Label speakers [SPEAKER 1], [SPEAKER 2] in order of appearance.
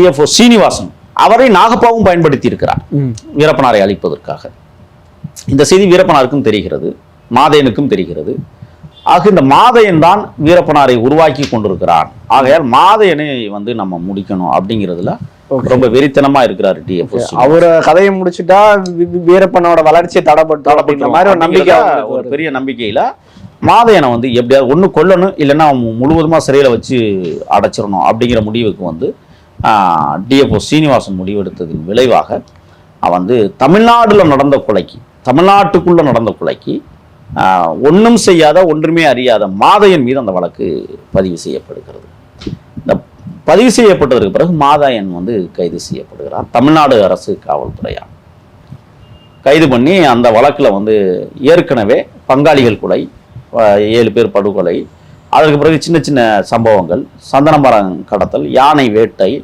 [SPEAKER 1] DFO Srinivasan அவரை நாகப்பாவும் பயன்படுத்தி இருக்கிறார். வீரப்பனாரை அழிப்பதற்காக. இந்த செய்தி வீரப்பனாருக்கும் தெரிகிறது மாதையனுக்கும் தெரிகிறது. ஆக இந்த மாதையன் தான் வீரப்பனாரை உருவாக்கி கொண்டிருக்கிறான். ஆகையால் மாதையனை வந்து நம்ம முடிக்கணும் அப்படிங்கிறதுல ரொம்ப வெறித்தனமா இருக்கிறார் டிஎஃப்ஓ
[SPEAKER 2] அவர கதையை முடிச்சுட்டா வீரப்பனோட வளர்ச்சியை தடப்பட்டோம் அப்படின்ற மாதிரி ஒரு நம்பிக்கை
[SPEAKER 1] ஒரு. பெரிய நம்பிக்கையில மாதையனை வந்து எப்படியாவது ஒண்ணு கொல்லணும் இல்லைன்னா அவன் முழுவதுமா சிறையில வச்சு அடைச்சிடணும் அப்படிங்கிற முடிவுக்கு வந்து டிஎஃப்ஓ சீனிவாசன் முடிவெடுத்ததின் விளைவாக அவன் வந்து தமிழ்நாட்டில் நடந்த கொலைக்கு தமிழ்நாட்டுக்குள்ளே நடந்த கொலைக்கு ஒன்றும் செய்யாத ஒன்றுமே அறியாத மாதையன் மீது அந்த வழக்கு பதிவு செய்யப்படுகிறது. இந்த பதிவு செய்யப்பட்டதற்கு பிறகு மாதாயன் வந்து கைது செய்யப்படுகிறார் தமிழ்நாடு அரசு காவல்துறையால். கைது பண்ணி அந்த வழக்கில் வந்து ஏற்கனவே பங்காளிகள் கொலை ஏழு பேர் படுகொலை அதற்கு பிறகு சின்ன சின்ன சம்பவங்கள் சந்தனமரம் கடத்தல் யானை வேட்டை